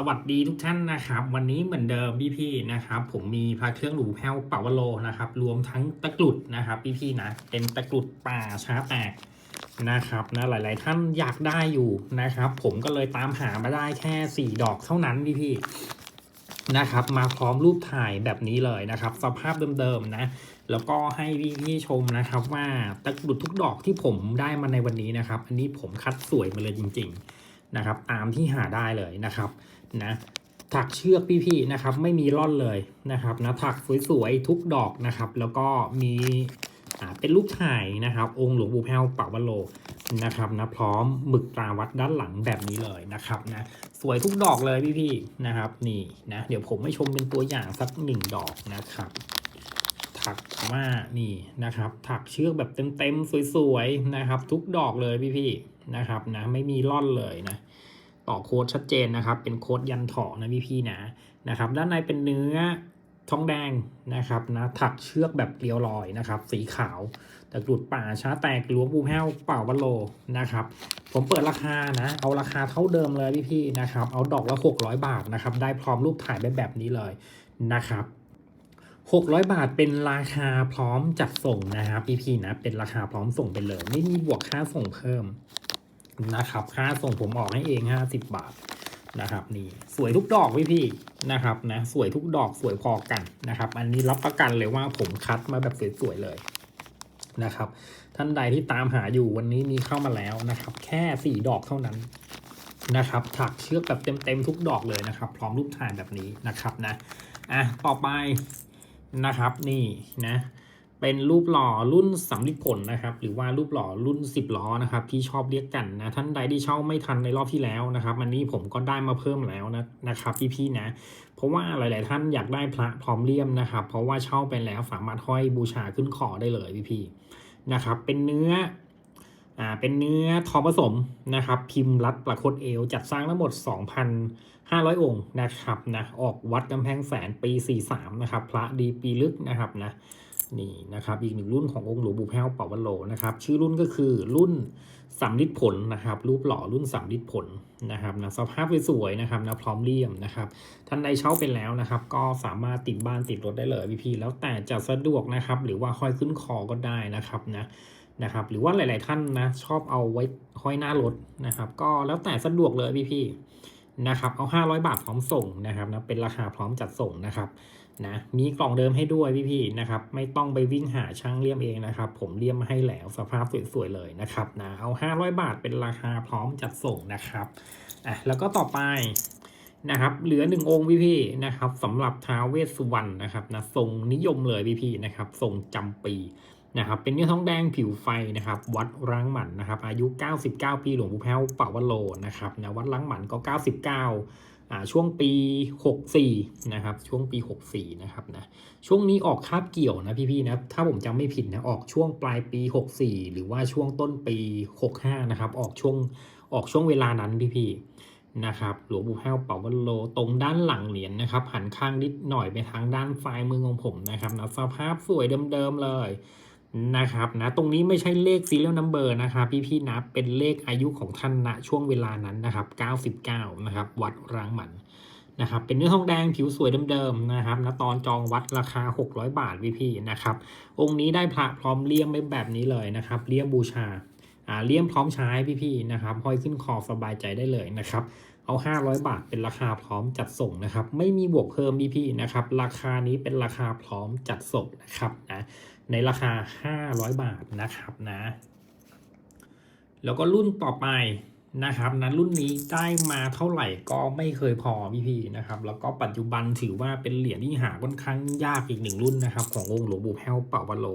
สวัสดีทุกท่านนะครับ วันนี้เหมือนเดิมพี่พี่นะครับ ผมมีพระเครื่องหรูแพ้วเป่าวโลนะครับ รวมทั้งตะกรุดนะครับพี่พี่นะเป็นตะกรุดป่าช้าแตกนะครับนะหลาย ๆ ท่านอยากได้อยู่นะครับ ผมก็เลยตามหามาได้แค่สี่ดอกเท่านั้นพี่พี่นะครับ มาพร้อมรูปถ่ายแบบนี้เลยนะครับ สภาพเดิม ๆ นะ แล้วก็ให้พี่พี่ชมนะครับ ว่าตะกรุดทุกดอกที่ผมได้มาในวันนี้นะครับ อันนี้ผมคัดสวยมาเลยจริง ๆนะครับตามที่หาได้เลยนะครับ นะถักเชือกพี่ๆนะครับ ไม่มีร่อนเลยนะครับนะถักสวยๆทุกดอกนะครับ แล้วก็มีอ่าเป็นรูปถ่ายนะครับ องค์หลวงปู่แพ้วปากวโลนะครับนะพร้อมหมึกตราวัดด้านหลังแบบนี้เลยนะครับนะสวยทุกดอกเลยพี่ๆนะครับนี่นะเดี๋ยวผมให้ชมเป็นตัวอย่างสักหนึ่งดอกนะครับถักว่านี่นะครับ ถักเชือกแบบเต็มๆสวยๆนะครับ ทุกดอกเลยพี่ๆนะครับนะไม่มีร่อนเลยนะ ต่อโค้ดชัดเจนนะครับ เป็นโค้ดยันเถาะนะพี่พี่ๆนะนะครับ ด้านในเป็นเนื้อทองแดงนะครับนะถักเชือกแบบเกลียวลอยนะครับ สีขาวตะกรุดป่าช้าแตกหลวงปูแห้วเป่าวัลโลนะครับ ผมเปิดราคานะเอาราคาเท่าเดิมเลยพี่พี่ๆนะครับ เอาดอกละ 600 บาทนะครับ ได้พร้อมรูปถ่ายแบบแบบนี้เลยนะครับ600 บาทเป็นราคาพร้อมจัดส่งนะครับพี่พี่ๆนะเป็นราคาพร้อมส่งไปเลย ไม่มีบวกค่าส่งเพิ่ม นะครับ ค่าส่งผมออกให้เอง50บบาทนะครับนี่สวยทุกดอกพี่พี่นะครับนะสวยทุกดอกสวยพอกันนะครับ อันนี้รับประกันเลยว่าผมคัดมาแบบสวยๆเลยนะครับ ท่านใดที่ตามหาอยู่วันนี้มีเข้ามาแล้วนะครับ แค่สี่ดอกเท่านั้นนะครับถักเชือกแบบเต็มๆทุกดอกเลยนะครับ พร้อมรูปถ่ายแบบนี้นะครับนะอะต่อไปนะครับนี่นะ เป็นรูปหล่อรุ่นสำลิดผลนะครับ หรือว่ารูปหล่อรุ่น 10 ล้อนะครับ ที่ชอบเรียกกันนะท่านใดที่เช่าไม่ทันในรอบที่แล้วนะครับอันนี้ผมก็ได้มาเพิ่มแล้วนะนะครับพี่ๆนะ เพราะว่าหลาย ๆ ท่านอยากได้พระพร้อมเลี่ยมนะครับ เพราะว่าเช่าไปแล้วสามารถห้อยบูชาขึ้นคอได้เลยพี่ๆนะครับ เป็นเนื้ออ่าเป็นเนื้อทอผสมนะครับ พิมพ์รัดประคตเอว จัดสร้างทั้งหมด 2,500 องค์นะครับนะออกวัดกำแพงแสนปี 43นะครับพระดีปีลึกนะครับนะ นี่นะครับอีกหนึ่งรุ่นขององค์หลวงปู่แพ้วเป่าวันโลนะครับ ชื่อรุ่นก็คือรุ่นสำลิดผลนะครับ รูปหล่อรุ่นสำลิดผลนะครับนะสภาพสวยๆนะครับนะพร้อมเลี่ยมนะครับท่านใดเช่าไปแล้วนะครับ ก็สามารถติดบ้านติดรถได้เลยพี่ๆแล้วแต่จะสะดวกนะครับ หรือว่าห้อยขึ้นคอก็ได้นะครับนะนะครับ หรือว่าหลาย ๆ ท่านนะชอบเอาไว้ห้อยหน้ารถนะครับ ก็แล้วแต่สะดวกเลยพี่ๆนะครับเอา 500 บาทพร้อมส่งนะครับนะเป็นราคาพร้อมจัดส่งนะครับ นะมีกล่องเดิมให้ด้วยพี่ๆนะครับไม่ต้องไปวิ่งหาช่างเลี่ยมเองนะครับ ผมเลี่ยมมาให้แล้วสภาพสวยๆเลยนะครับนะเอา 500 บาทเป็นราคาพร้อมจัดส่งนะครับอะแล้วก็ต่อไปนะครับเหลือหนึ่งองค์พี่ๆนะครับสำหรับท้าวเวสสุวรรณนะครับนะทรงนิยมเลยพี่ๆนะครับทรงจำปีนะครับเป็นเนื้อทองแดงผิวไฟนะครับวัดร้างหมันนะครับอายุ 99 ปีหลวงปู่แพ้วป่าวโลนะครับนะวัดร้างหมันก็ 99อ่า ช่วงปี 64 นะครับ ช่วงปี 64 นะครับนะ ช่วงนี้ออกคาบเกี่ยวนะพี่ๆนะ ถ้าผมจำไม่ผิดนะ ออกช่วงปลายปี 64 หรือว่าช่วงต้นปี 65 นะครับ ออกช่วง ออกช่วงเวลานั้นพี่ๆนะครับ หลวงปู่แพ้วเป่าวันโล ตรงด้านหลังเหรียญนะครับ หันข้างนิดหน่อยไปทางด้านซ้ายมือของผมนะครับนะสภาพสวยเดิมๆเลย นะครับนะตรงนี้ไม่ใช่เลข serial number นะครับพี่ๆนะเป็นเลขอายุของท่านณช่วงเวลานั้นนะครับ 99 นะครับ วัดร้างหมันนะครับเป็นเนื้อทองแดงผิวสวยเดิมๆนะครับนะตอนจองวัดราคา 600 บาทพี่ๆนะครับ องค์นี้ได้พระพร้อมเลี่ยมไม่แบบนี้เลยนะครับเลี่ยมบูชาอ่าเลี่ยมพร้อมใช้พี่ๆนะครับห้อยขึ้นคอสบายใจได้เลยนะครับเอา 500 บาทเป็นราคาพร้อมจัดส่งนะครับ ไม่มีบวกเพิ่มพี่ๆนะครับ ราคานี้เป็นราคาพร้อมจัดส่งนะครับนะ ในราคา 500 บาทนะครับนะ แล้วก็รุ่นต่อไปนะครับนะรุ่นนี้ได้มาเท่าไหร่ก็ไม่เคยพอพี่ๆนะครับ แล้วก็ปัจจุบันถือว่าเป็นเหรียญที่หาค่อนข้างยากอีกหนึ่งรุ่นนะครับ ขององค์หลวงปู่แพ้วเป่าวโล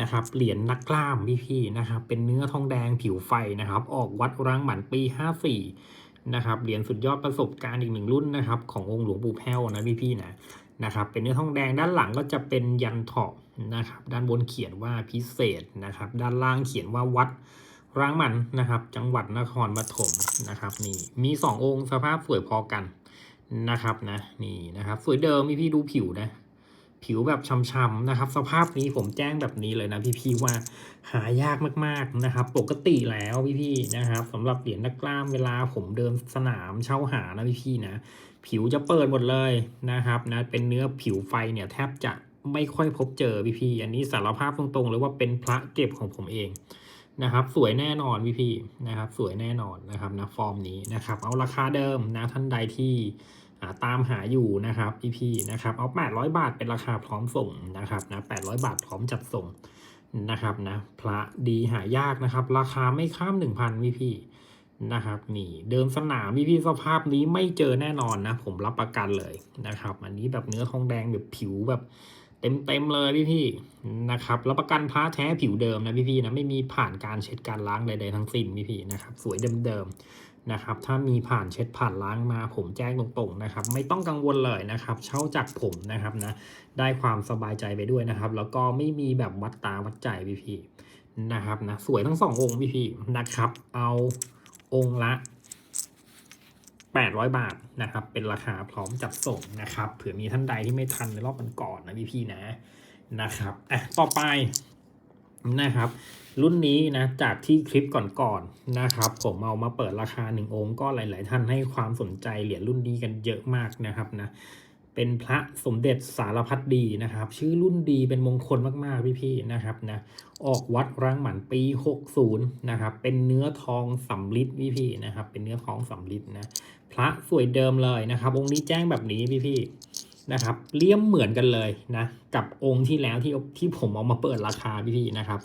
นะครับเหรียญนักกล้ามพี่ๆนะครับ เป็นเนื้อทองแดงผิวไฟนะครับ ออกวัดรังหมันปี 54นะครับเหรียญสุดยอดประสบการณ์อีกหนึ่งรุ่นนะครับ ขององค์หลวงปู่แพ้วนะพี่ๆนะนะครับ เป็นเนื้อทองแดงด้านหลังก็จะเป็นยันเถาะ นะครับ ด้านบนเขียนว่าพิเศษนะครับ ด้านล่างเขียนว่าวัดร้างมันนะครับ จังหวัดนครปฐมนะครับนี่มี2องค์สภาพสวยพอกันนะครับนะนี่นะครับสวยเดิมพี่พี่ดูผิวนะ ผิวแบบช้ำๆนะครับ สภาพนี้ผมแจ้งแบบนี้เลยนะพี่ๆว่าหายากมากๆนะครับ ปกติแล้วพี่ๆนะครับสำหรับเหรียญนักกล้ามเวลาผมเดินสนามเช่าหานะพี่ๆนะ ผิวจะเปิดหมดเลยนะครับนะเป็นเนื้อผิวไฟเนี่ยแทบจะ ไม่ค่อยพบเจอพี่ๆอันนี้สารภาพตรงๆเลยว่าเป็นพระเก็บของผมเองนะครับ สวยแน่นอนพี่ๆนะครับ สวยแน่นอนนะครับนะฟอร์มนี้นะครับ เอาราคาเดิมนะท่านใดที่ตามหาอยู่นะครับพี่ๆนะครับเอา 800 บาทเป็นราคาพร้อมส่งนะครับนะ800 บาทพร้อมจัดส่งนะครับนะพระดีหายากนะครับ ราคาไม่ข้าม 1,000พี่ๆนะครับนี่เดิมสนามพี่พี่สภาพนี้ไม่เจอแน่นอนนะ ผมรับประกันเลยนะครับ อันนี้แบบเนื้อทองแดงแบบผิวแบบ เต็มเต็มๆเลยพี่พี่ๆนะครับรับประกันพระแท้ผิวเดิมนะพี่พี่ๆนะไม่มีผ่านการเช็ดการล้างใดๆทั้งสิ้นพี่พี่ๆนะครับสวยเดิมๆนะครับถ้ามีผ่านเช็ดผ่านล้างมาผมแจ้งตรงๆนะครับไม่ต้องกังวลเลยนะครับเช่าจากผมนะครับนะได้ความสบายใจไปด้วยนะครับ แล้วก็ไม่มีแบบวัดตาวัดใจพี่พี่ๆนะครับนะสวยทั้งสององค์พี่พี่ๆนะครับ เอาองค์ละ 800 บาทนะครับ เป็นราคาพร้อมจัดส่งนะครับเผื่อมีท่านใดที่ไม่ทันในรอบมันก่อนนะพี่พี่ๆนะนะครับอะต่อไปนะครับ รุ่นนี้นะจากที่คลิปก่อนๆนะครับ ผมเอามาเปิดราคาหนึ่งองค์ก็หลาย ๆ ท่านให้ความสนใจเหรียญรุ่นนี้กันเยอะมากนะครับนะเป็นพระสมเด็จสารพัดดีนะครับ ชื่อรุ่นดีเป็นมงคลมากๆพี่ๆนะครับนะออกวัดรังหมันปี 60 นะครับ เป็นเนื้อทองสำลิดพี่พี่ๆนะครับ เป็นเนื้อทองสำลิดนะ พระสวยเดิมเลยนะครับ องค์นี้แจ้งแบบนี้พี่พี่นะครับเลี่ยมเหมือนกันเลยนะ กับองค์ที่แล้วที่ที่ผมเอามาเปิดราคาพี่พี่นะครับ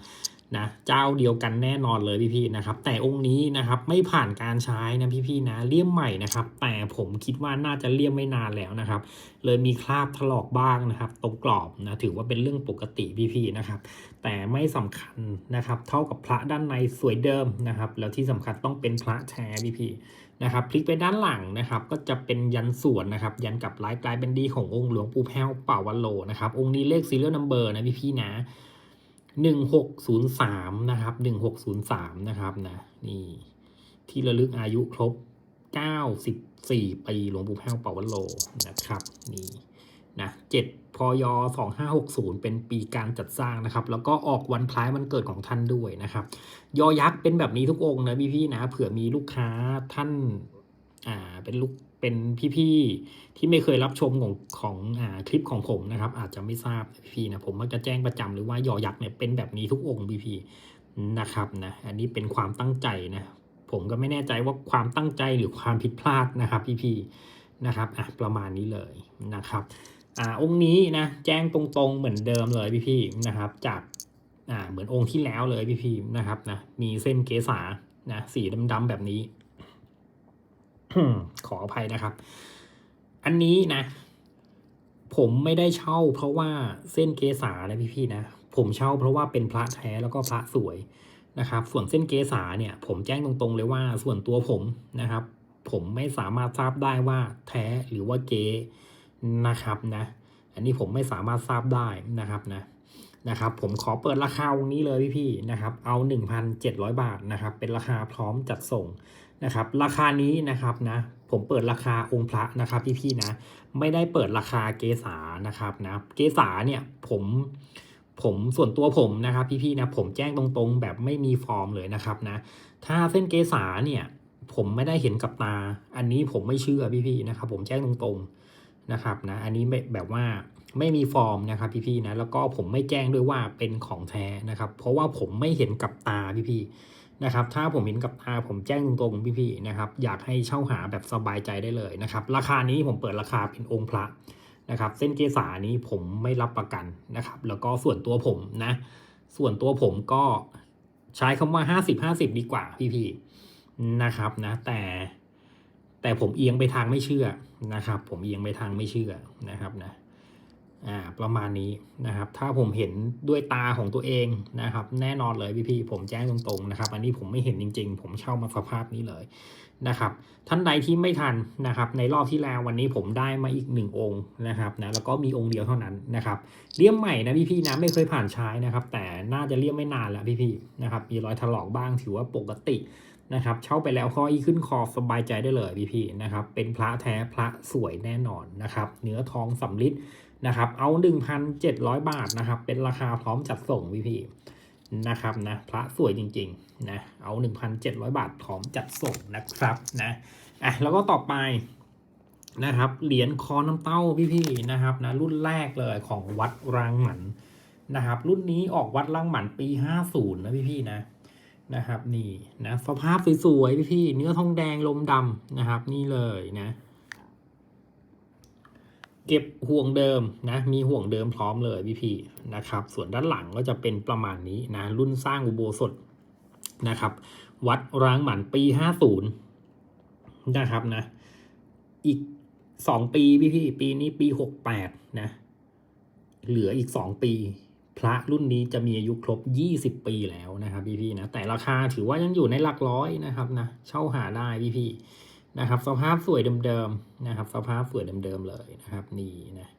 นะเจ้าเดียวกันแน่นอนเลยพี่ๆนะครับ แต่องค์นี้นะครับไม่ผ่านการใช้นะพี่ๆนะเลี่ยมใหม่นะครับ แต่ผมคิดว่าน่าจะเลี่ยมไม่นานแล้วนะครับ เลยมีคราบถลอกบ้างนะครับ ตรงกรอบนะถือว่าเป็นเรื่องปกติพี่ๆนะครับ แต่ไม่สำคัญนะครับ เท่ากับพระด้านในสวยเดิมนะครับ แล้วที่สำคัญต้องเป็นพระแท้พี่ๆ นะครับพลิกไปด้านหลังนะครับก็จะเป็นยันส่วนนะครับ ยันกับลายกลายเป็นดีขององค์หลวงปู่แพ้วเป่าวันโลนะครับ องค์นี้เลขซีเรียลนัมเบอร์นะพี่ๆนะหนึ่งหกศูนย์สามนะครับหนึ่งหกศูนย์สามนะครับนะนี่ที่ระลึกอายุครบเก้าสิบสี่ปีหลวงปู่แพ้วเป่าวันโลนะครับนี่ นะเจ็ดพยสองห้าหกศูนย์เป็นปีการจัดสร้างนะครับ แล้วก็ออกวันคล้ายวันเกิดของท่านด้วยนะครับ ยอยักษ์เป็นแบบนี้ทุกองค์นะพี่ๆนะ เผื่อมีลูกค้าท่านอ่าเป็นลูกเป็นพี่ๆที่ไม่เคยรับชมของของอ่าคลิปของผมนะครับ อาจจะไม่ทราบพี่นะผมมักจะแจ้งประจำหรือว่ายอยักษ์เนี่ยเป็นแบบนี้ทุกองค์พี่ๆนะครับนะอันนี้เป็นความตั้งใจนะผมก็ไม่แน่ใจว่าความตั้งใจหรือความผิดพลาดนะครับพี่ๆนะครับอะประมาณนี้เลยนะครับ อ่าองค์นี้นะแจ้งตรงๆเหมือนเดิมเลยพี่ๆนะครับ จากอ่าเหมือนองค์ที่แล้วเลยพี่พิมพ์นะครับนะมีเส้นเกษานะสีดำๆแบบนี้ ขออภัยนะครับ อันนี้นะ ผมไม่ได้เช่า เพราะว่าเส้นเกษานะพี่พี่ๆนะผมเช่าเพราะว่าเป็นพระแท้แล้วก็พระสวยนะครับ ส่วนเส้นเกษาเนี่ย ผมแจ้งตรงๆเลยว่าส่วนตัวผมนะครับ ผมไม่สามารถทราบได้ว่าแท้หรือว่าเก นะครับนะอันนี้ผมไม่สามารถทราบได้นะครับนะนะครับผมขอเปิดราคาองนี้เลยพี่ๆนะครับเอา 1,700 บาทนะครับเป็นราคาพร้อมจัดส่งนะครับราคานี้นะครับนะผมเปิดราคาองค์พระนะครับพี่ๆนะไม่ได้เปิดราคาเกษานะครับนะเกษาเนี่ยผมผมส่วนตัวผมนะครับพี่ๆนะผมแจ้งตรงๆ แบบไม่มีฟอร์มเลยนะครับนะถ้าเส้นเกษาเนี่ยผมไม่ได้เห็นกับตา อันนี้ผมไม่เชื่อพี่ๆนะครับผมแจ้งตรงๆ นะครับนะอันนี้แบบว่าไม่มีฟอร์มนะครับพี่ๆนะแล้วก็ผมไม่แจ้งด้วยว่าเป็นของแท้นะครับ เพราะว่าผมไม่เห็นกับตาพี่ๆนะครับ ถ้าผมเห็นกับตาผมแจ้งตรงๆพี่ๆนะครับ อยากให้เช่าหาแบบสบายใจได้เลยนะครับ ราคานี้ผมเปิดราคาเป็นองค์พระนะครับ เส้นเกษานี้ผมไม่รับประกันนะครับ แล้วก็ส่วนตัวผมนะ ส่วนตัวผมก็ใช้คำว่าห้าสิบห้าสิบดีกว่าพี่ๆนะครับนะแต่ แต่ผมเอียงไปทางไม่เชื่อนะครับ ผมเอียงไปทางไม่เชื่อนะครับนะอ่าประมาณนี้นะครับ ถ้าผมเห็นด้วยตาของตัวเองนะครับ แน่นอนเลยพี่ๆผมแจ้งตรงๆนะครับ อันนี้ผมไม่เห็นจริง ๆ ผมเช่ามาสภาพนี้เลยนะครับ ท่านใดที่ไม่ทันนะครับ ในรอบที่แล้ววันนี้ผมได้มาอีกหนึ่งองค์นะครับนะแล้วก็มีองค์เดียวเท่านั้นนะครับเลี่ยมใหม่นะพี่ๆนะไม่เคยผ่านใช้นะครับ แต่น่าจะเลี่ยมไม่นานแล้วพี่ๆนะครับ มีรอยถลอกบ้างถือว่าปกติ นะครับเช่าไปแล้วห้อยขึ้นคอสบายใจได้เลยพี่พี่นะครับเป็นพระแท้พระสวยแน่นอนนะครับเนื้อทองสำลิดนะครับเอา 1,700 บาทนะครับเป็นราคาพร้อมจัดส่งพี่พี่นะครับนะพระสวยจริงๆนะเอา 1,700 บาทพร้อมจัดส่งนะครับนะอะแล้วก็ต่อไปนะครับเหรียญคอน้ำเต้าพี่ๆนะครับนะรุ่นแรกเลยของวัดรางหมันนะครับรุ่นนี้ออกวัดรางหมันปี 50นะพี่ๆนะ นะครับนี่นะสภาพสวยๆพี่ๆเนื้อทองแดงลมดำนะครับ นี่เลยนะ เก็บห่วงเดิมนะ มีห่วงเดิมพร้อมเลยพี่ๆนะครับ ส่วนด้านหลังก็จะเป็นประมาณนี้นะรุ่นสร้างอุโบสถนะครับ วัดร้างหมันปี50นะครับนะ อีกสองปีพี่พี่ปีนี้ปีหกแปดนะ เหลืออีกสองปี พระรุ่นนี้จะมีอายุครบยี่สิบปีแล้วนะครับพี่พี่นะแต่ราคาถือว่ายังอยู่ในหลักร้อยนะครับนะเช่าหาได้พี่พี่นะครับ สภาพสวยเดิมๆนะครับ สภาพสวยเดิมๆเลยนะครับ นี่นะ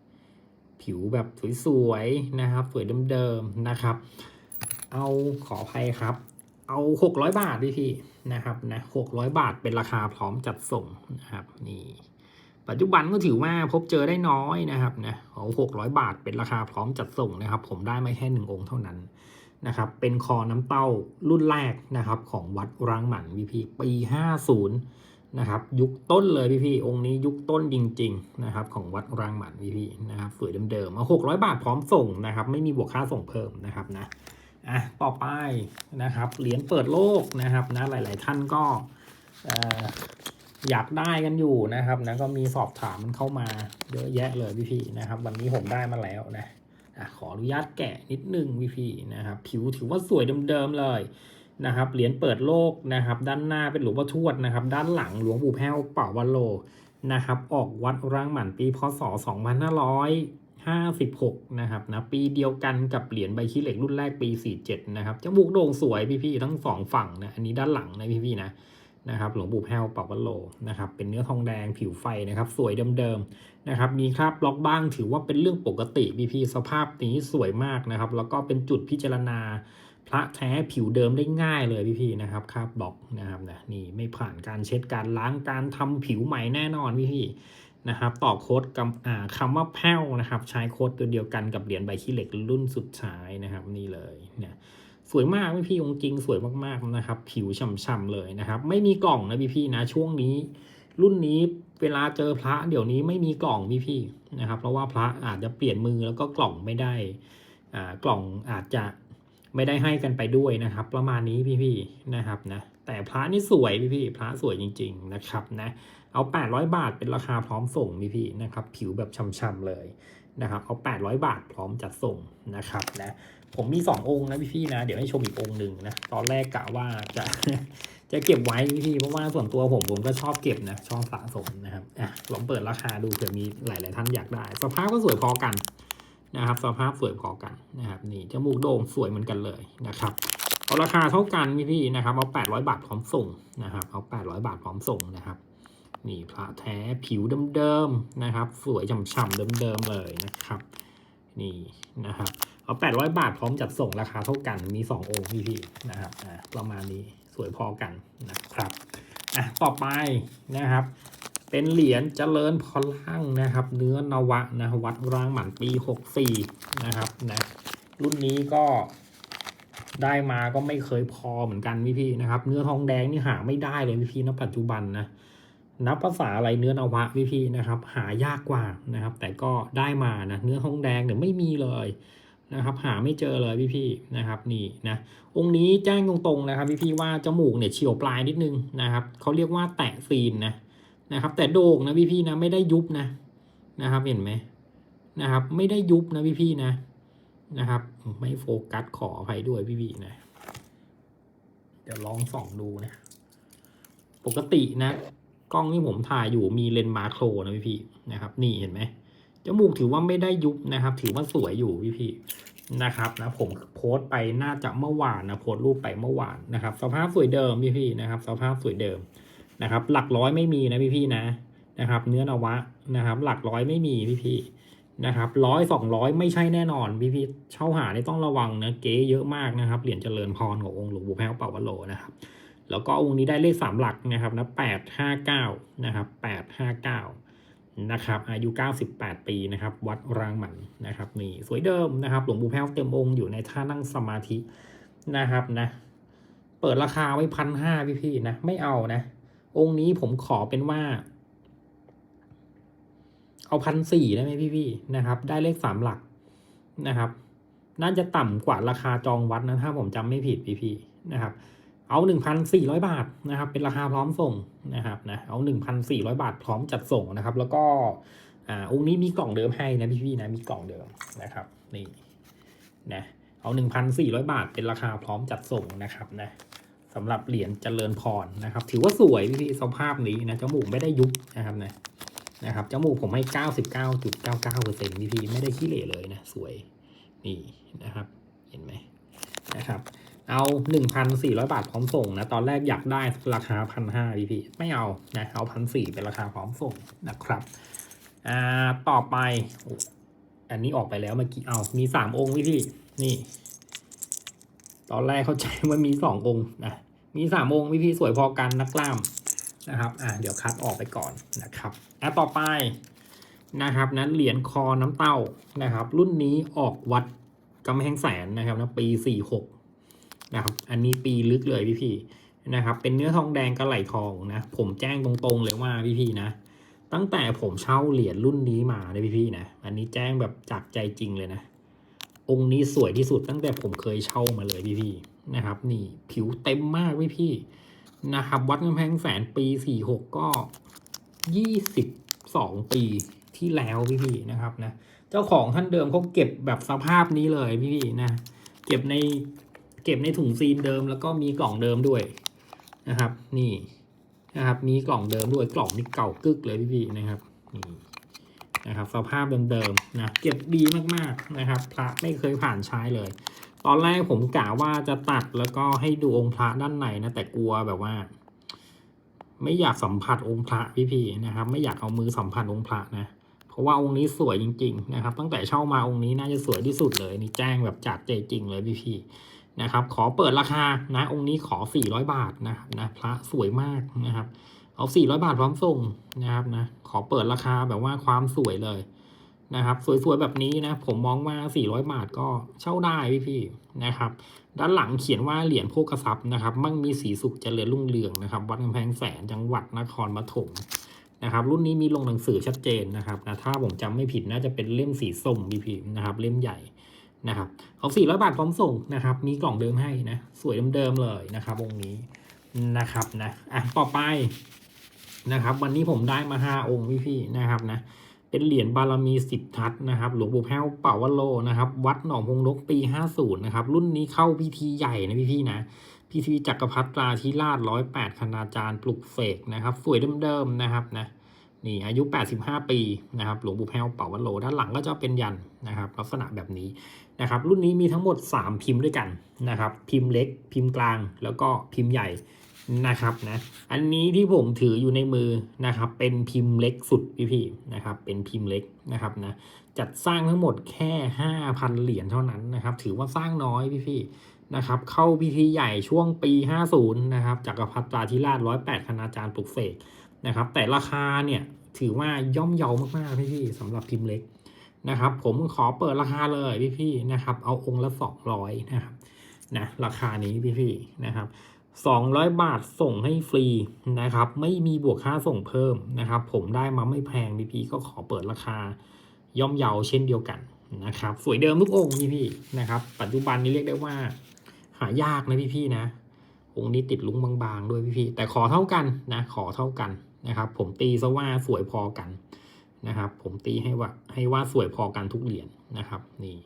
ผิวแบบสวยๆนะครับ สวยเดิมๆนะครับ เอาขออภัยครับเอาหกร้อยบาทพี่พี่นะครับนะหกร้อยบาทเป็นราคาพร้อมจัดส่งนะครับนี่ ปัจจุบันก็ถือว่าพบเจอได้น้อยนะครับนะของหกร้อยบาทเป็นราคาพร้อมจัดส่งนะครับ ผมได้ไม่แค่หนึ่งองค์เท่านั้นนะครับ เป็นคอน้ำเต้ารุ่นแรกนะครับ ของวัดรังหมันพี่พี่ปีห้าศูนย์นะครับ ยุคต้นเลยพี่พี่องค์นี้ยุคต้นจริง ๆนะครับ ของวัดรังหมันพี่พี่นะครับสวยเดิมๆเอาหกร้อยบาทพร้อมส่งนะครับ ไม่มีบวกค่าส่งเพิ่มนะครับนะอะต่อไปนะครับเหรียญเปิดโลกนะครับนะหลาย ๆ ท่านก็ อยากได้กันอยู่นะครับนะก็มีสอบถามมันเข้ามาเยอะแยะเลยพี่ๆนะครับ วันนี้ผมได้มาแล้วนะอะขออนุญาตแกะนิดนึงพี่ๆนะครับ ผิวถือว่าสวยเดิมๆเลยนะครับเหรียญเปิดโลกนะครับ ด้านหน้าเป็นหลวงพ่อทวดนะครับ ด้านหลังหลวงปู่แพ้วเป่าวันโลนะครับ ออกวัดร่างหมันปีพศ 2556 นะครับนะปีเดียวกันกับเหรียญใบขี้เหล็กรุ่นแรกปี 47 นะครับจมูกโด่งสวยพี่ๆทั้งสองฝั่งนะอันนี้ด้านหลังนะพี่ๆนะ นะครับหลวงปู่แพ้วปากวัลโลนะครับเป็นเนื้อทองแดงผิวไฟนะครับสวยเดิมๆนะครับมีคราบบล็อกบ้างถือว่าเป็นเรื่องปกติพีพีสภาพนี้สวยมากนะครับ แล้วก็เป็นจุดพิจารณา พระแท้ผิวเดิมได้ง่ายเลยพี่ๆนะครับคราบบล็อกนะครับนะนี่ไม่ผ่านการเช็ดการล้างการทำผิวใหม่แน่นอนพี่ๆนะครับต่อโค้ดกับอ่าคำว่าแพ้วนะครับ ใช้โค้ดตัวเดียวกันกับเหรียญใบขี้เหล็กรุ่นสุดท้ายนะครับนี่เลยเนี่ย สวยมากพี่พี่องค์จริงสวยมากๆนะครับ ผิวฉ่ำๆเลยนะครับ ไม่มีกล่องนะพี่พี่นะช่วงนี้ รุ่นนี้เวลาเจอพระเดี๋ยวนี้ไม่มีกล่องพี่พี่นะครับ เพราะว่าพระอาจจะเปลี่ยนมือแล้วก็กล่องไม่ได้อ่ากล่องอาจจะไม่ได้ให้กันไปด้วยนะครับ ประมาณนี้พี่พี่นะครับนะแต่พระนี่สวยพี่พี่พระสวยจริง ๆนะครับนะเอา 800 บาทเป็นราคาพร้อมส่งพี่พี่นะครับ ผิวแบบช่ำๆเลยนะครับ เอา 800 บาทพร้อมจัดส่งนะครับนะ ผมมีสององค์นะพี่ๆนะ เดี๋ยวให้ชมอีกองค์หนึ่งนะ ตอนแรกกะว่าจะจะเก็บไว้พี่ๆเพราะว่าส่วนตัวผมผมก็ชอบเก็บนะ ชอบสะสมนะครับอะลองเปิดราคาดูเผื่อมีหลาย ๆ ท่านอยากได้ สภาพก็สวยพอกันนะครับ สภาพสวยพอกันนะครับ นี่จมูกโด่งสวยเหมือนกันเลยนะครับเอาราคาเท่ากันพี่ๆนะครับเอา800บาทพร้อมส่งนะครับเอา800บาทพร้อมส่งนะครับนี่พระแท้ผิวเดิมๆนะครับ สวยฉ่ำๆเดิมๆเลยนะครับ นี่นะครับ เอา800บาทพร้อมจัดส่งราคาเท่ากันมี2องค์พี่พี่ๆนะครับประมาณนี้สวยพอกันนะครับอะต่อไปนะครับเป็นเหรียญเจริญพลังนะครับ เนื้อนวะนะวัดรางหมันปี 64 นะครับนะรุ่นนี้ก็ได้มาก็ไม่เคยพอเหมือนกันพี่พี่นะครับ เนื้อทองแดงนี่หาไม่ได้เลยพี่พี่ณปัจจุบันนะนับภาษาอะไรเนื้อนวะพี่พี่นะครับ หายากกว่านะครับ แต่ก็ได้มานะเนื้อทองแดงเนี่ยไม่มีเลย นะครับหาไม่เจอเลยพี่พี่ๆนะครับนี่นะองค์นี้แจ้งตรงๆนะครับพี่พี่ๆว่าจมูกเนี่ยเฉียวปลายนิดนึงนะครับเขาเรียกว่าแตะซีนนะนะครับแต่โด่งนะพี่พี่ๆนะไม่ได้ยุบนะนะครับเห็นไหมนะครับไม่ได้ยุบนะพี่พี่ๆนะนะครับ ไม่โฟกัสขออภัยด้วยพี่พี่ๆนะเดี๋ยวลองส่องดูนะปกตินะกล้องที่ผมถ่ายอยู่มีเลนส์มาโครนะพี่พี่ๆนะครับ นี่เห็นไหม จมูกถือว่าไม่ได้ยุบนะครับ ถือว่าสวยอยู่พี่พี่นะครับนะผมโพสต์ไปน่าจะเมื่อวานนะโพสต์รูปไปเมื่อวานนะครับ สภาพสวยเดิมพี่พี่นะครับ สภาพสวยเดิมนะครับ หลักร้อยไม่มีนะพี่พี่นะนะครับ เนื้อนวะนะครับ หลักร้อยไม่มีพี่พี่นะครับร้อยสองร้อยไม่ใช่แน่นอนพี่พี่เช่าหานี่ต้องระวังนะเก๊เยอะมากนะครับเหรียญเจริญพรขององค์หลวงปู่แพ้วเป่าวัลโลนะครับ แล้วก็องค์นี้ได้เลขสามหลักนะครับนะแปดห้าเก้านะครับแปดห้าเก้า นะครับ อายุ 98 ปีนะครับ วัดรางหมันนะครับนี่สวยเดิมนะครับหลวงปู่แพ้วเต็มองค์อยู่ในท่านั่งสมาธินะครับนะ เปิดราคาไว้พันห้าพี่พี่นะไม่เอานะ องค์นี้ผมขอเป็นว่า เอาพันสี่ได้ไหมพี่พี่นะครับ ได้เลขสามหลักนะครับ น่าจะต่ำกว่าราคาจองวัดนะถ้าผมจำไม่ผิดพี่พี่นะครับ เอาหนึ่งพันสี่ร้อยบาทนะครับ เป็นราคาพร้อมส่งนะครับนะเอาหนึ่งพันสี่ร้อยบาทพร้อมจัดส่งนะครับ แล้วก็อ่าองค์นี้มีกล่องเดิมให้นะพี่ๆนะมีกล่องเดิมนะครับนี่นะเอาหนึ่งพันสี่ร้อยบาทเป็นราคาพร้อมจัดส่งนะครับนะสำหรับเหรียญเจริญพรนะครับ ถือว่าสวยพี่ๆสภาพนี้นะจมูกไม่ได้ยุบนะครับนะนะครับจมูกผมให้เก้าสิบเก้าจุดเก้าเก้าเปอร์เซ็นต์พี่ๆไม่ได้ขี้เหร่เลยนะสวยนี่นะครับ เห็นไหมนะครับ เอาหนึ่งพันสี่ร้อยบาทพร้อมส่งนะตอนแรกอยากได้ราคาพันห้าพี่พี่ไม่เอานะเอาพันสี่เป็นราคาพร้อมส่งนะครับอ่าต่อไป อันนี้ออกไปแล้วเมื่อกี้เอามีสามองค์พี่พี่นี่ ตอนแรกเข้าใจว่ามีสององค์นะมีสามองค์พี่พี่สวยพอกันนักกล้ามนะครับอ่าเดี๋ยวคัดออกไปก่อนนะครับอะต่อไปนะครับนั้นเหรียญคอน้ำเต้านะครับ รุ่นนี้ออกวัดกำแพงแสนนะครับนะปีสี่หก นะครับ อันนี้ปีลึกเลยพี่ๆนะครับ เป็นเนื้อทองแดงกระไหลทองนะ ผมแจ้งตรงๆเลยว่าพี่ๆนะ ตั้งแต่ผมเช่าเหรียญรุ่นนี้มานะพี่ๆนะ อันนี้แจ้งแบบจากใจจริงเลยนะ องค์นี้สวยที่สุดตั้งแต่ผมเคยเช่ามาเลยพี่ๆนะครับ นี่ผิวเต็มมากพี่ๆนะครับ วัดกำแพงแสนปีสี่หกก็ยี่สิบสองปีที่แล้วพี่ๆนะครับนะ เจ้าของท่านเดิมเขาเก็บแบบสภาพนี้เลยพี่ๆนะ เก็บใน เก็บในถุงซีนเดิมแล้วก็มีกล่องเดิมด้วยนะครับ นี่นะครับ มีกล่องเดิมด้วยกล่องนี่เก่ากึกเลยพี่ๆนะครับนี่นะครับ สภาพเดิมๆนะเก็บดีมากๆนะครับ พระไม่เคยผ่านใช้เลย ตอนแรกผมกะว่าจะตัดแล้วก็ให้ดูองค์พระด้านในนะแต่กลัวแบบว่า ไม่อยากสัมผัสองค์พระพี่ๆนะครับ ไม่อยากเอามือสัมผัสองค์พระนะเพราะว่าองค์นี้สวยจริง ๆ นะครับ ตั้งแต่เช่ามาองค์นี้น่าจะสวยที่สุดเลยนี่แจ้งแบบจากใจจริงเลยพี่ๆ นะครับขอเปิดราคานะองค์นี้ขอ 400 บาทนะครับนะพระสวยมากนะครับ เอา 400 บาทพร้อมส่งนะครับนะขอเปิดราคาแบบว่าความสวยเลยนะครับ สวยๆแบบนี้นะผมมองว่า 400 บาทก็เช่าได้พี่ๆนะครับ ด้านหลังเขียนว่าเหรียญโภคทรัพย์นะครับมั่งมีสีสุขเจริญรุ่งเรืองนะครับวัดกำแพงแสนจังหวัดนครปฐมนะครับรุ่นนี้มีลงหนังสือชัดเจนนะครับนะถ้าผมจำไม่ผิดน่าจะเป็นเล่มสีส้มพี่พี่นะครับเล่มใหญ่ นะครับเอา400 บาทพร้อมส่งนะครับ มีกล่องเดิมให้นะ สวยเดิมๆเลยนะครับวงนี้นะครับนะอะต่อไปนะครับ วันนี้ผมได้มา 5 องค์พี่ๆนะครับนะเป็นเหรียญบารมีสิบทัศนะครับ หลวงปู่แพ้วเป่าวโลนะครับ วัดหนองพงนกปี50นะครับ รุ่นนี้เข้าพิธีใหญ่นะพี่ๆนะพิธีจักรพรรดิราธิราชร้อยแปดคณาจารย์ปลุกเสกนะครับ สวยเดิมๆนะครับนะ นี่อายุ 85 ปีนะครับหลวงปู่แพ้วเป่าวัดโลด้านหลังก็จะเป็นยันนะครับ ลักษณะแบบนี้นะครับ รุ่นนี้มีทั้งหมด 3 พิมพ์ด้วยกันนะครับ พิมพ์เล็ก พิมพ์กลาง แล้วก็พิมพ์ใหญ่นะครับนะอันนี้ที่ผมถืออยู่ในมือนะครับ เป็นพิมพ์เล็กสุดพี่ๆนะครับ เป็นพิมพ์เล็กนะครับนะจัดสร้างทั้งหมดแค่ 5,000 เหรียญเท่านั้นนะครับ ถือว่าสร้างน้อยพี่ๆนะครับ เข้าพิธีใหญ่ช่วงปี 50 นะครับจักรพรรดิราธิราช108คณาจารย์ปลุกเสก นะครับ แต่ราคาเนี่ยถือว่าย่อมเยาวมากๆพี่ๆสำหรับพิมพ์เล็กนะครับ ผมขอเปิดราคาเลยพี่ๆนะครับ เอาองค์ละ200นะครับนะราคานี้พี่ๆนะครับ200บาทส่งให้ฟรีนะครับ ไม่มีบวกค่าส่งเพิ่มนะครับ ผมได้มาไม่แพงพี่ๆก็ขอเปิดราคาย่อมเยาเช่นเดียวกันนะครับ สวยเดิมทุกองค์พี่ๆนะครับ ปัจจุบันนี้เรียกได้ว่า หายากนะพี่ๆนะองค์นี้ติดลุงบางๆ ด้วยพี่ๆแต่ขอเท่ากันนะ ขอเท่ากัน นะครับ ผมตีซะว่าสวยพอกันนะครับ ผมตีให้ว่าให้ว่าสวยพอกันทุกเหรียญนะครับนี่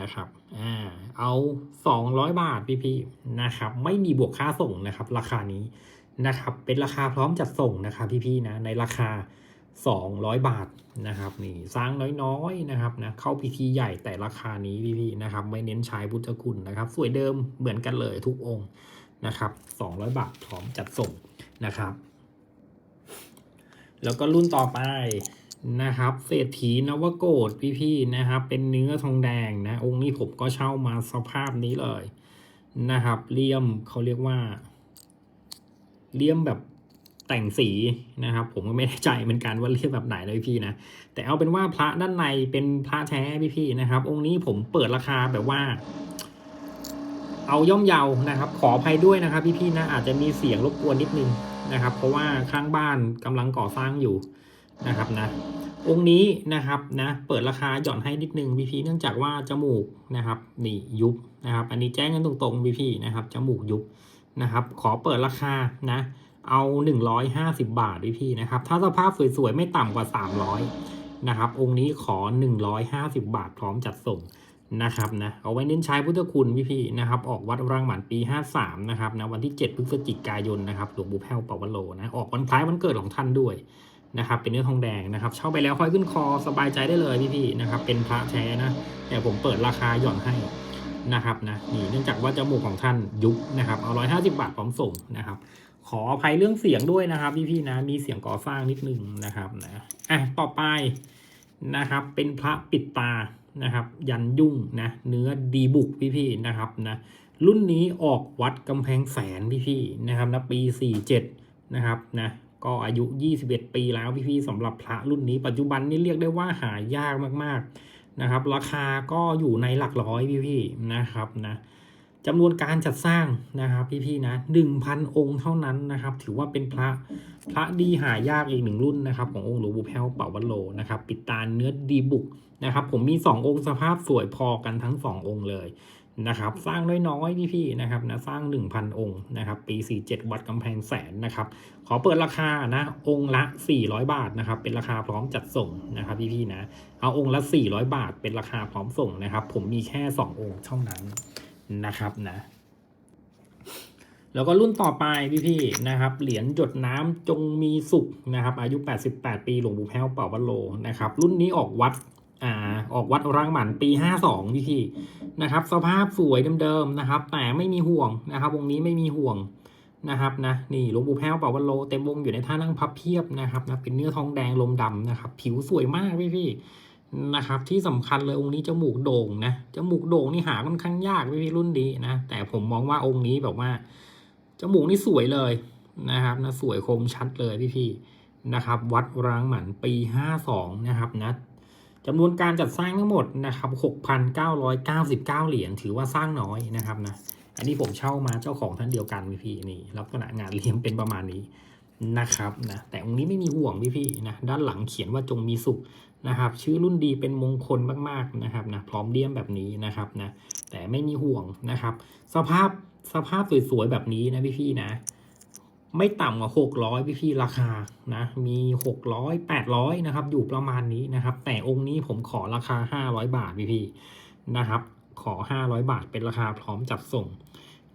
นะครับอ่าเอา 200 บาทพี่ๆนะครับ ไม่มีบวกค่าส่งนะครับ ราคานี้นะครับ เป็นราคาพร้อมจัดส่งนะครับพี่ๆนะในราคา 200 บาทนะครับนี่สร้างน้อยๆนะครับนะเข้าพิธีใหญ่แต่ราคานี้พี่ๆนะครับ ไม่เน้นใช้พุทธคุณนะครับ สวยเดิมเหมือนกันเลยทุกองค์นะครับ 200 บาทพร้อมจัดส่งนะครับ แล้วก็รุ่นต่อไปนะครับเศรษฐีนวโกดพี่ๆนะครับ เป็นเนื้อทองแดงนะ องค์นี้ผมก็เช่ามาสภาพนี้เลยนะครับเลี่ยมเขาเรียกว่า เลี่ยมแบบแต่งสีนะครับ ผมก็ไม่แน่ใจเหมือนกันว่าเลี่ยมแบบไหนเลยพี่นะแต่เอาเป็นว่าพระด้านในเป็นพระแท้พี่ๆนะครับ องค์นี้ผมเปิดราคาแบบว่า เอาย่อมเยานะครับ ขออภัยด้วยนะครับ พี่ๆนะอาจจะมีเสียงรบกวนนิดนึง นะครับ เพราะว่าข้างบ้านกำลังก่อสร้างอยู่นะครับนะองค์นี้นะครับนะเปิดราคาหย่อนให้นิดนึงพี่ๆเนื่องจากว่าจมูกนะครับนี่ยุบนะครับอันนี้แจ้งกันตรงๆพี่ๆนะครับจมูกยุบนะครับขอเปิดราคานะเอา 150 บาทพี่ๆนะครับ ถ้าสภาพสวยๆ ไม่ต่ำกว่า 300 นะครับ องค์นี้ขอ 150 บาทพร้อมจัดส่ง นะครับนะเอาไว้เน้นใช้พุทธคุณพี่ๆนะครับ ออกวัดรังหมันปี 53 นะครับนะวันที่ 7 พฤศจิกายนนะครับหลวงปู่แพ้วปาวโลนะออกวันคล้ายวันเกิดของท่านด้วยนะครับ เป็นเนื้อทองแดงนะครับ เช่าไปแล้วค่อยขึ้นคอสบายใจได้เลยพี่ๆนะครับ เป็นพระแท้นะ แต่ผมเปิดราคาหย่อนให้นะครับนะนี่เนื่องจากว่าจมูกของท่านยุบนะครับเอา150บาทพร้อมส่งนะครับ ขออภัยเรื่องเสียงด้วยนะครับ พี่ๆนะมีเสียงก่อสร้างนิดนึงนะครับนะอะต่อไปนะครับ เป็นพระปิดตา นะครับยันยุ่งนะเนื้อดีบุกพี่ๆนะครับนะรุ่นนี้ออกวัดกำแพงแสนพี่ๆนะครับนะปี 47 นะครับนะก็อายุ 21 ปีแล้วพี่ๆสำหรับพระรุ่นนี้ปัจจุบันนี่เรียกได้ว่าหายากมากๆนะครับ ราคาก็อยู่ในหลักร้อยพี่ๆนะครับนะ จำนวนการจัดสร้างนะครับพี่ๆนะหนึ่งพันองค์เท่านั้นนะครับ ถือว่าเป็นพระพระดีหายากอีกหนึ่งรุ่นนะครับ ขององค์หลวงปู่แพ้วเป่าวัลโลนะครับ ปิดตาเนื้อดีบุกนะครับ ผมมี 2 องค์สภาพสวยพอกันทั้ง 2 องค์เลยนะครับ สร้างน้อยๆพี่ๆนะครับนะสร้าง 1,000 องค์นะครับ ปี 47 วัดกำแพงแสนนะครับ ขอเปิดราคานะ องค์ละ 400 บาทนะครับ เป็นราคาพร้อมจัดส่งนะครับพี่ๆนะเอาองค์ละ 400 บาท เป็นราคาพร้อมส่งนะครับ ผมมีแค่ 2 องค์เท่านั้น นะครับนะแล้วก็รุ่นต่อไปพี่ๆนะครับ เหรียญหยดน้ำจงมีสุขนะครับ อายุ 88 ปีหลวงปู่แพ้วเป่าวัลโลนะครับ รุ่นนี้ออกวัดอ่าออกวัดรังหมันปี 52 พี่ๆนะครับ สภาพสวยเดิมๆนะครับ แต่ไม่มีห่วงนะครับ วงนี้ไม่มีห่วงนะครับนะนี่หลวงปู่แพ้วเป่าวัลโลเต็มวงอยู่ในท่านั่งพับเพียบนะครับนะเป็นเนื้อทองแดงลมดำนะครับ ผิวสวยมากพี่ๆ นะครับ ที่สำคัญเลยองค์นี้จมูกโด่งนะจมูกโด่งนี่หาค่อนข้างยากพี่รุ่นดีนะ แต่ผมมองว่าองค์นี้แบบว่าจมูกนี่สวยเลยนะครับนะสวยคมชัดเลยพี่ๆนะครับ วัดร้างหมันปี 52 นะครับนะจำนวนการจัดสร้างทั้งหมดนะครับ 6,999 เหรียญถือว่าสร้างน้อยนะครับนะอันนี้ผมเช่ามาเจ้าของท่านเดียวกันพี่ๆนี่ลักษณะงานเลี้ยงเป็นประมาณนี้นะครับนะแต่องค์นี้ไม่มีห่วงพี่ๆนะด้านหลังเขียนว่าจงมีสุข นะครับ ชื่อรุ่นดีเป็นมงคลมากๆนะครับนะพร้อมเลี่ยมแบบนี้นะครับนะแต่ไม่มีห่วงนะครับ สภาพสภาพสวยๆแบบนี้นะพี่ๆนะ ไม่ต่ำกว่า600พี่ๆราคานะมี600 800นะครับ อยู่ประมาณนี้นะครับ แต่องค์นี้ผมขอราคา500บาทพี่ๆนะครับ ขอ500บาทเป็นราคาพร้อมจัดส่ง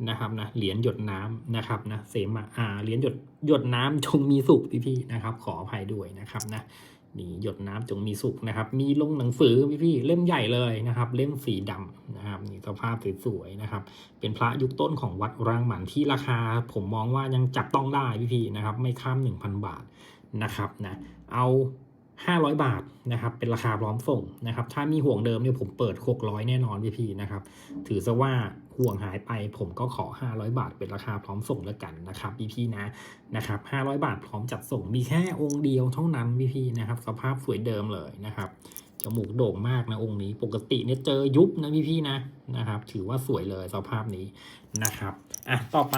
นะครับนะเหรียญหยดน้ำนะครับนะเสมาอ่าเหรียญหยดหยดน้ำจงมีสุขพี่ๆนะครับ ขออภัยด้วยนะครับนะ นี่หยดน้ำจงมีสุขนะครับ มีลงหนังสือพี่ๆเล่มใหญ่เลยนะครับ เล่มสีดำนะครับนี่สภาพสวยๆนะครับ เป็นพระยุคต้นของวัดรางหมันที่ราคา ผมมองว่ายังจับต้องได้พี่ๆนะครับ ไม่ข้าม 1,000 บาทนะครับนะเอา500 บาทนะครับ เป็นราคาพร้อมส่งนะครับ ถ้ามีห่วงเดิมเนี่ยผมเปิด 600 แน่นอนพี่ๆนะครับ ถือซะว่า ห่วงหายไป ผมก็ขอ 500 บาทเป็นราคาพร้อมส่งแล้วกันนะครับพี่ๆนะนะครับ500 บาทพร้อมจัดส่งมีแค่องค์เดียวเท่านั้นพี่ๆนะครับ สภาพสวยเดิมเลยนะครับจมูกโด่งมากนะองค์นี้ ปกติเนี่ยเจอยุบนะพี่ๆนะนะครับ ถือว่าสวยเลยสภาพนี้นะครับอะต่อไป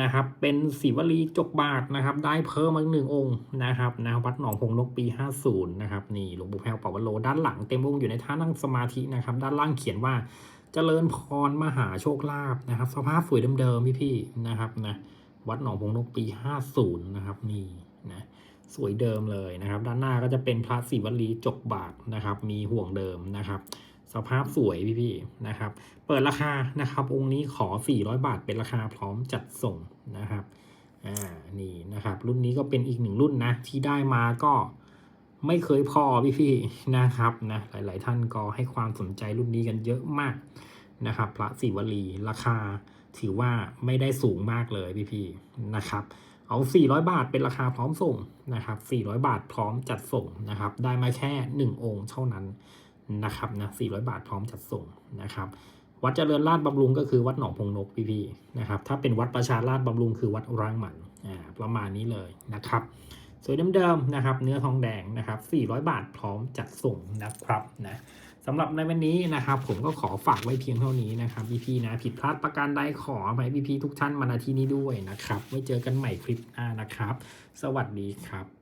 นะครับเป็นศิวลีจกบาทนะครับ ได้เพิ่มมาอีกหนึ่งองค์นะครับนะวัดหนองพงนกปี 50 นะครับนี่หลวงปู่แพ้วเป่าวโลด้านหลังเต็มวงอยู่ในท่านั่งสมาธินะครับ ด้านล่างเขียนว่า เจริญพรมหาโชคลาภนะครับ สภาพสวยเดิมๆพี่ๆนะครับนะวัดหนองพงนกปี 50 นะครับนี่นะสวยเดิมเลยนะครับ ด้านหน้าก็จะเป็นพระศิวลีจกบาทนะครับ มีห่วงเดิมนะครับ สภาพสวยพี่ๆนะครับ เปิดราคานะครับ องค์นี้ขอ 400 บาทเป็นราคาพร้อมจัดส่งนะครับอ่านี่นะครับ รุ่นนี้ก็เป็นอีกหนึ่งรุ่นนะที่ได้มาก็ ไม่เคยพอพี่ๆนะครับนะหลาย ๆ ท่านก็ให้ความสนใจรุ่นนี้กันเยอะมากนะครับ พระศิวลีราคาถือว่าไม่ได้สูงมากเลยพี่ๆนะครับ เอา 400 บาทเป็นราคาพร้อมส่งนะครับ 400 บาทพร้อมจัดส่งนะครับ ได้มาแค่ 1 องค์เท่านั้นนะครับนะ 400 บาทพร้อมจัดส่งนะครับ วัดเจริญราชบำรุงก็คือวัดหนองพงนกพี่ๆนะครับ ถ้าเป็นวัดประชาราชบำรุงคือวัดร่างหมันอ่าประมาณนี้เลยนะครับ สวยเดิมๆนะครับ เนื้อทองแดงนะครับ 400 บาทพร้อมจัดส่งนะครับนะสำหรับในวันนี้นะครับ ผมก็ขอฝากไว้เพียงเท่านี้นะครับพี่ๆนะผิดพลาดประการใดขออภัยพี่ๆทุกท่านมาณที่นี้ด้วยนะครับไว้เจอกันใหม่คลิปหน้านะครับ สวัสดีครับ